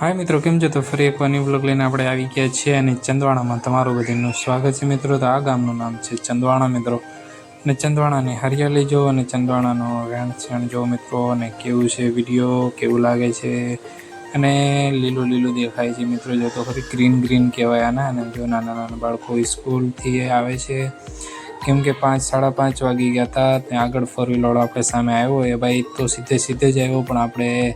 હાય મિત્રો, કેમ છો? તો ફરી એક વાની બ્લોગ લઈને આપણે આવી ગયા છીએ અને ચંદવાણામાં તમારું બધીનું સ્વાગત છે મિત્રો. તો આ ગામનું નામ છે ચંદવાણા મિત્રો. અને ચંદવાણાની હરિયાળી જો અને ચંદવાણાનો રહેણ જો મિત્રો. અને કેવું છે વીડિયો કેવું લાગે છે? અને લીલું લીલું દેખાય છે મિત્રો. જો તો ખરી ગ્રીન ગ્રીન કહેવાય આના. અને જો નાના નાના બાળકો સ્કૂલથી આવે છે. કેમ કે પાંચ, સાડા પાંચ વાગી ગયા હતા. ત્યાં આગળ ફોર વ્હીલવાળો આપણે સામે આવ્યો. એ ભાઈ તો સીધે સીધે જ આવ્યો. પણ આપણે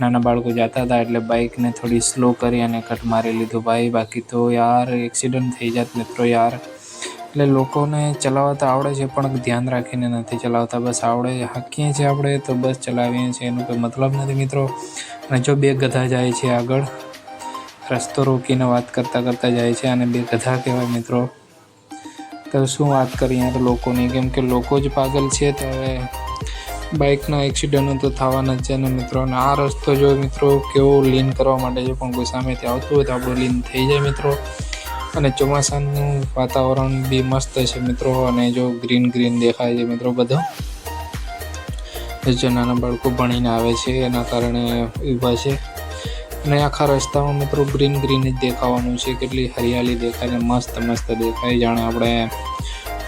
નાના બાળકો જતા હતા એટલે બાઇકને થોડી સ્લો કરી અને કટ મારી લીધું. ભાઈ, બાકી તો યાર એક્સિડન્ટ થઈ જાત મિત્રો યાર. એટલે લોકોને ચલાવતા આવડે છે, પણ ધ્યાન રાખીને નથી ચલાવતા. બસ આવડે હાકીએ છીએ આપણે તો બસ ચલાવીએ છીએ. એનો કોઈ મતલબ નથી મિત્રો. અને જો બે ગધા જાય છે આગળ, રસ્તો રોકીને વાત કરતાં કરતાં જાય છે અને બે ગધા કહેવાય મિત્રો. તો શું વાત કરીએ યાર લોકોની? કેમ કે લોકો જ પાગલ છે, તો હવે બાઇકના એક્સિડન્ટો તો થવાના જ છે ને મિત્રો. અને આ રસ્તો જો મિત્રો કેવો લીન કરવા માટે છે પણ કોઈ સામેથી આવતું હોય તો આપણું લીન થઈ જાય મિત્રો. અને ચોમાસાનું વાતાવરણ બી મસ્ત છે મિત્રો. અને જો ગ્રીન ગ્રીન દેખાય છે મિત્રો બધો. જે નાના બાળકો ભણીને આવે છે, એના કારણે ઊભા છે. અને આખા રસ્તામાં મિત્રો ગ્રીન ગ્રીન જ દેખાવાનું છે. કેટલી હરિયાળી દેખાય છે, મસ્ત મસ્ત દેખાય જાણે આપણે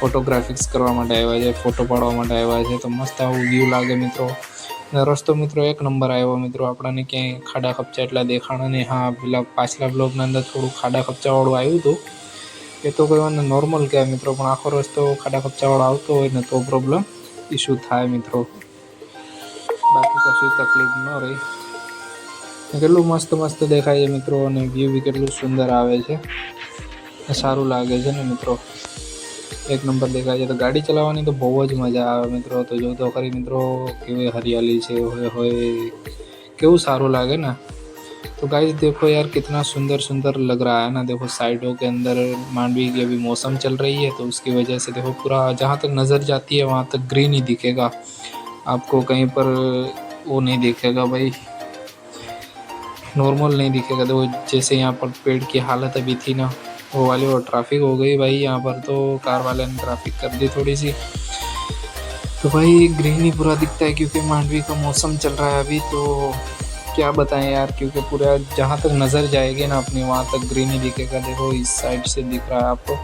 ફોટોગ્રાફિક્સ કરવા માટે આવ્યા છે ફોટો પાડવા માટે આવ્યા છે. તો મસ્ત આવું વ્યૂ લાગે મિત્રો. અને રસ્તો મિત્રો એક નંબર આવ્યો મિત્રો. આપણને ક્યાંય ખાડા ખપચા એટલા દેખાણા નહીં. હા, પેલા પાછલા બ્લોગના અંદર થોડું ખાડા ખપચાવાળું આવ્યું હતું. એ તો કોઈ નોર્મલ કહેવાય મિત્રો, પણ આખો રસ્તો ખાડા ખપચાવાળો આવતો હોય ને તો પ્રોબ્લેમ ઇસ્યુ થાય મિત્રો. બાકી કશું તકલીફ ન રહી. કેટલું મસ્ત મસ્ત દેખાય છે મિત્રો, અને વ્યૂ બી કેટલું સુંદર આવે છે. સારું લાગે છે ને મિત્રો. एक नंबर देखा છે तो गाड़ी ચલાવવાની तो बहुत मज़ा મજા मित्रों। तो जो तो તો ખરી મિત્રો हरियाली से हो હોય હોય लगे ना। तो गाइस देखो यार कितना सुंदर सुंदर लग रहा है ना। देखो साइडों के अंदर मांडवी की अभी मौसम चल रही है तो उसकी वजह से देखो पूरा जहाँ तक नज़र जाती है, वहाँ तक ग्रीन ही दिखेगा। आपको कहीं पर वो नहीं दिखेगा भाई। नॉर्मल नहीं दिखेगा। देखो जैसे यहाँ पर पेड़ की हालत अभी थी ना। वो वाली वो ट्रैफ़िक हो गई भाई, यहाँ पर तो कार वाले ने ट्रैफ़िक कर दी थोड़ी सी। तो भाई ग्रीन ही पूरा दिखता है क्योंकि मांडवी का मौसम चल रहा है अभी तो क्या बताएँ यार, क्योंकि पूरा जहाँ तक नज़र जाएगी ना अपनी, वहाँ तक ग्रीन ही दिखेगा। देखो, इस साइड से दिख रहा है आपको।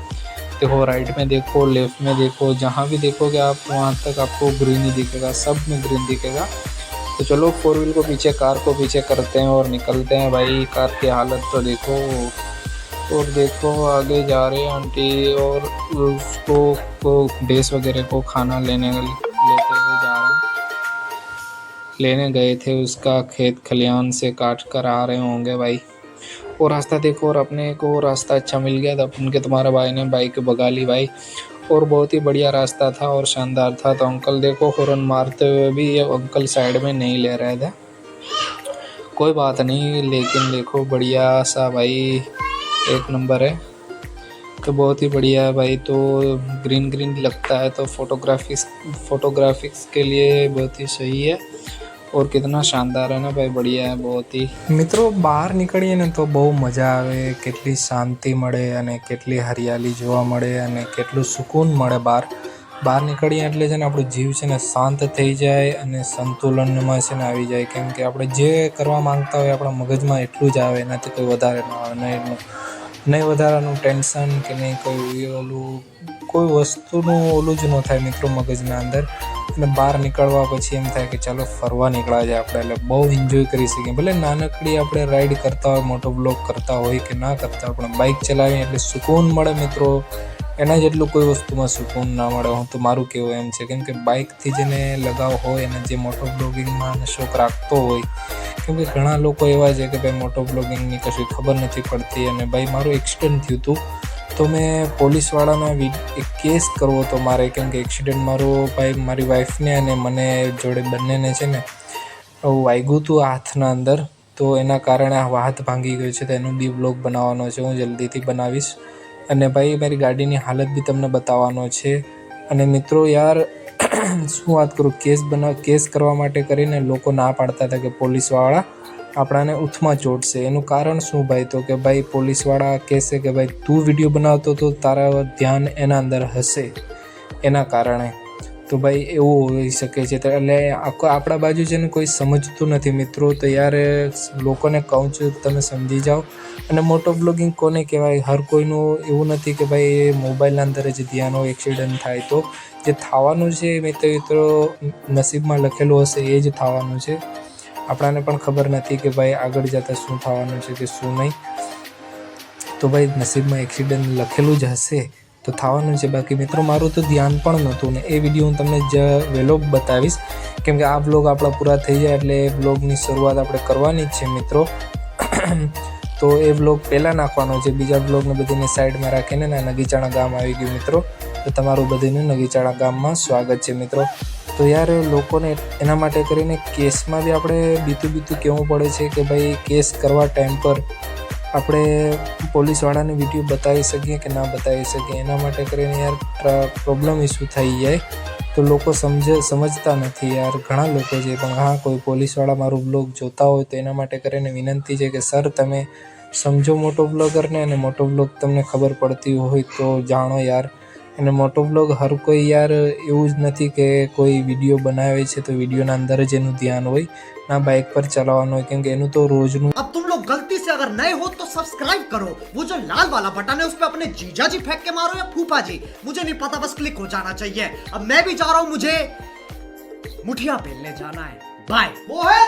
देखो राइट में देखो लेफ़्ट में देखो, जहाँ भी देखोगे आप, वहाँ तक आपको ग्रीन ही दिखेगा, सब में ग्रीन दिखेगा। तो चलो फोर व्हील को पीछे कार को पीछे करते हैं और निकलते हैं। भाई कार की हालत तो देखो और देखो, आगे जा रहे हैं आंटी और उसको, को भैंस वगैरह को खाना लेने लेते हुए जा रहे हैं। लेने गए थे उसका खेत खलियान से काट कर आ रहे होंगे भाई। वो रास्ता देखो, और अपने को रास्ता अच्छा मिल गया था। अपन के तुम्हारे भाई ने बाइक भगा ली भाई। और बहुत ही बढ़िया रास्ता था और शानदार था। तो अंकल देखो हॉर्न मारते हुए भी ये अंकल साइड में नहीं ले रहे थे। कोई बात नहीं, लेकिन देखो, बढ़िया सा भाई। एक नंबर है तो बहुत ही बढ़िया है भाई तो ग्रीन ग्रीन लगता है तो फोटोग्राफिक्स फोटोग्राफिक्स के लिए बहुत ही सही है और कितना शानदार है ना भाई बढ़िया है बहुत ही મિત્રો બહાર નીકળીએ ને તો બહુ મજા આવે કેટલી શાંતિ મળે અને કેટલી હરિયાળી જોવા મળે અને કેટલું સુકૂન મળે બહાર બહાર નીકળીએ એટલે છે ને આપણું જીવ છે ને શાંત થઈ જાય અને સંતુલનમાં છે ને આવી જાય કેમ કે આપણે જે કરવા માંગતા હોય આપણા મગજમાં એટલું જ આવે એનાથી કોઈ વધારે ન આવે નહીં એટલું નહીં વધારાનું ટેન્શન કે નહીં કોઈ ઓલું, કોઈ વસ્તુનું ઓલું જ ન થાય મિત્રો મગજના અંદર. અને બહાર નીકળવા પછી એમ થાય કે ચાલો ફરવા નીકળ્યા જાય આપણે. એટલે બહુ એન્જોય કરી શકીએ. ભલે નાનકડી આપણે રાઈડ કરતા હોય, મોટો બ્લોક કરતા હોય કે ના કરતા પણ બાઇક ચલાવીએ એટલે સુકૂન મળે મિત્રો. એના જેટલું કોઈ વસ્તુમાં સુકૂન ના મળે. હું તો મારું કહેવું એમ છે. કેમ કે બાઇકથી જેને લગાવ હોય અને જે મોટો બ્લોગિંગમાં શોખ રાખતો હોય કેમ કે ઘણા લોકો એવા છે કે ભાઈ મોટો બ્લોગિંગની કશું ખબર નથી પડતી અને ભાઈ મારું એક્સિડન્ટ થયું હતું. તો મેં પોલીસવાળાને એક કેસ કરવો હતો મારે કેમ કે એક્સિડન્ટ મારો ભાઈ મારી વાઈફને અને મને જોડે બંનેને છે ને વાગ્યું હતું હાથના અંદર. તો એના કારણે આ હાથ ભાંગી ગયો છે તો એનું બી બ્લોગ બનાવવાનો છે. હું જલ્દીથી બનાવીશ. અને ભાઈ, મારી ગાડીની હાલત બી તમને બતાવવાનો છે. અને મિત્રો યાર શું વાત કરું? કેસ બનાવ કેસ કરવા માટે કરીને લોકો ના પાડતા હતા કે પોલીસવાળા આપણાને ઉથમાં ચોટશે. એનું કારણ શું ભાઈ તો કે ભાઈ પોલીસવાળા કહેશે કે ભાઈ તું વીડિયો બનાવતો તો તારા ધ્યાન એના અંદર હશે. એના કારણે. તો ભાઈ એવું હોઈ શકે છે. એટલે આપણા બાજુ છે ને કોઈ સમજતું નથી મિત્રો. તો યાર, લોકોને કહું છું, તમે સમજી જાઓ. અને મોટો બ્લોગિંગ કોને કહેવાય? હર કોઈનું એવું નથી કે ભાઈ મોબાઈલના અંદર જ ધ્યાન એક્સિડન્ટ થાય તો. જે થવાનું છે મિત્રો મિત્રો નસીબમાં લખેલું હશે, એ જ થવાનું છે. આપણાને પણ ખબર નથી કે ભાઈ આગળ જતાં શું થવાનું છે કે શું નહીં. તો ભાઈ નસીબમાં એક્સિડન્ટ લખેલું જ હશે. તો થવાનું છે બાકી મિત્રો, મારું તો ધ્યાન પણ નહોતું ને એ વીડિયો હું તમને જ વહેલો બતાવીશ. કેમ કે આ બ્લોગ આપણા પૂરા થઈ જાય એટલે એ બ્લોગની શરૂઆત આપણે કરવાની જ છે મિત્રો. તો એ બ્લોગ પહેલાં નાખવાનો છે. બીજા બ્લોગને બધીને સાઈડમાં રાખીને ને નગીચાણા ગામ આવી ગયું મિત્રો. તો તમારું બધીને નગીચાણા ગામમાં સ્વાગત છે મિત્રો. તો યાર, લોકોને એના માટે કરીને કેસમાં બી આપણે બીતું બીતું કહેવું પડે છે કે ભાઈ, કેસ કરવા ટાઈમ પર આપણે પોલીસવાળાને વીડિયો બતાવી શકીએ કે ના બતાવી શકીએ? એના માટે કરીને યાર પ્રોબ્લેમ ઇસ્યુ થઈ જાય. તો લોકો સમજે, સમજતા નથી યાર. ઘણા લોકો છે પણ, હા, કોઈ પોલીસવાળા મારું બ્લોગ જોતા હોય તો એના માટે કરીને વિનંતી છે કે સર તમે સમજો મોટો બ્લોગરને અને મોટો બ્લોગ તમને ખબર પડતી હોય તો જાણો યાર. અને મોટો બ્લોગ હર કોઈ યાર એવું જ નથી કે કોઈ વિડીયો બનાવે છે તો વિડીયોના અંદર જ એનું ધ્યાન હોય ના બાઇક પર ચલાવવાનું હોય કેમ કે એનું તો રોજનું अब तुम लोग गलती से अगर नए हो तो सब्सक्राइब करो वो जो लाल वाला बटन है उस पर अपने जीजा जी फेंक के मारो या फूफा जी मुझे नहीं पता बस क्लिक हो जाना चाहिए अब मैं भी जा रहा हूं मुझे मुठिया पेलने जाना है बाय वो है